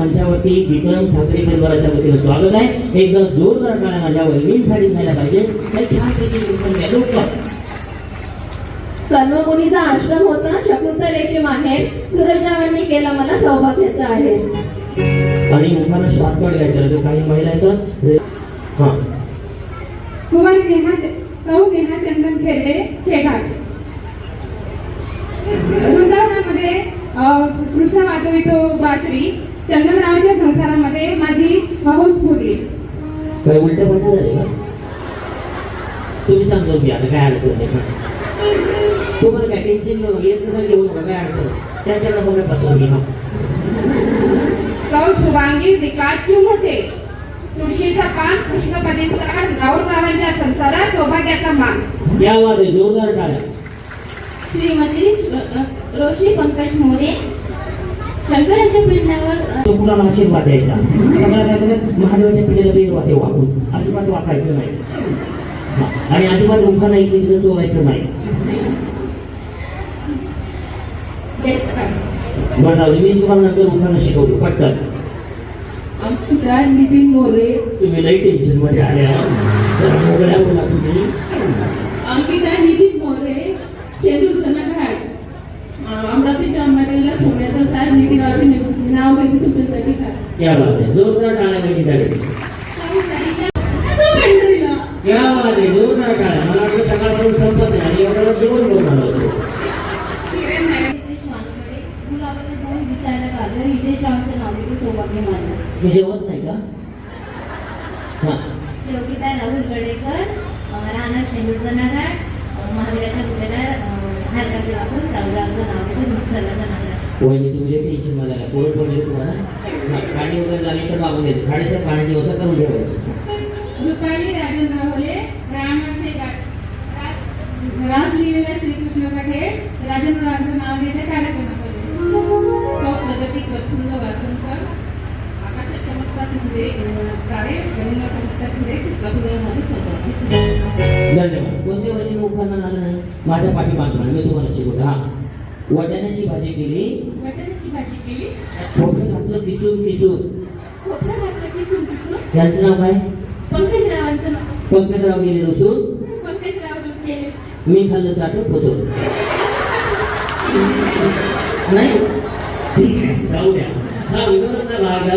मंचावरती विक्रम ठाकरे परिवाराच्या वतीनं स्वागत आहे. एकदम जोरदार टाळ्या माझ्या वहिनींसाठी झाल्या पाहिजे. कर्ममुनीचा आश्रम होता शकुंतलेचे माहेर. सूरजरावांनी केला मला सौभाग्याचा आहे. आणि मुखानं शॉर्टकट घ्यायचं काही महिला येतात. हा. कुमार नेहा सौ नेहा चंदन खेरडे शेघाट वृंदावनामध्ये कृष्ण वाजवितो बासरी. चंदनरावाच्या संसारामध्ये माझी हौस पुरली. काय उलट्या पलट्या झाले का? तुम्ही समजून घ्या आता काय अडचण नाही तुम्हाला काय टेन्शन घेऊ नका. येत घेऊ नका काय अडचण नाही. त्यांच्याकडे बघा बसला मी हा? सौ शुभांगी विकास चिमुटे तुळशीचा पान कृष्णपदीचा राहुलरावांच्या संसारात सौभाग्याचा मान. या वाद जोरदार टाळ्या श्रीमती रोशनी पंकज मोरे शंकराच्या पिंडावर कुणाला आशीर्वाद द्यायचा. सगळ्या काय करतात महादेवाच्या पिढीला बेर वाटे वाकून. अजिबात वाकायचं नाही. आणि अजिबात उभा नाही इकडे चोरायचं नाही. बरं. मी तुम्हाला नंतर उखाणं शिकवतो. पटकन. अंकिता नितीन मोरे. तुम्ही लई टेन्शनमध्ये आल्या जरा मोकळ्या बोला तुम्ही. अंकिता नितीन मोरे चेंदूर घनघाट अमरावतीच्या अंबादेवीला सोन्याचा साज क्या बात है जोरदार टाळ्या बहिणीसाठी पंढरीला बात आहे जोरदार टाळ्या. मला वाटतं सकाळपर्यंत संपत नाही आणि एवढं जोर करून आलो होतो नाव मी जेवत नाही का? हा. योगिता राहुल गडेकर अं, राहणार शेंदूरचा नागाड अं, महावीराच्या मुलाला हरकाचे वापरून नाव घेतो मुसलाचं वहिनी लई टेन्शनमध्ये आल्या पोरं पडले तुम्हाला पाणी वगैरे लागली तर मागून येते खाडीचं पाण्याची व्यवस्था करून ठेवायचं. रुपाली राजेंद्र रामाशे रास लिहिलेल्या श्रीकृष्णाचा खेळ. राजेंद्रांचं नाव घेते धन्यवाद. कोणत्या वहिनीने उखाणा आलं नाही? माझ्या पाठीमागं. मी तुम्हाला शिकवतो. हा. वटाण्याची भाजी केली. मटणाची भाजी केली. खोबरं घातलं किसून किसून. खोबरं घातलं किसून किसून. त्यांचं नाव काय? नाव. पंकजराव गेले पंकजराव केले मी खाल्लं चाटून बसवलं. नाही. ठीक आहे जाऊ द्या. हा विनोदाचा भाग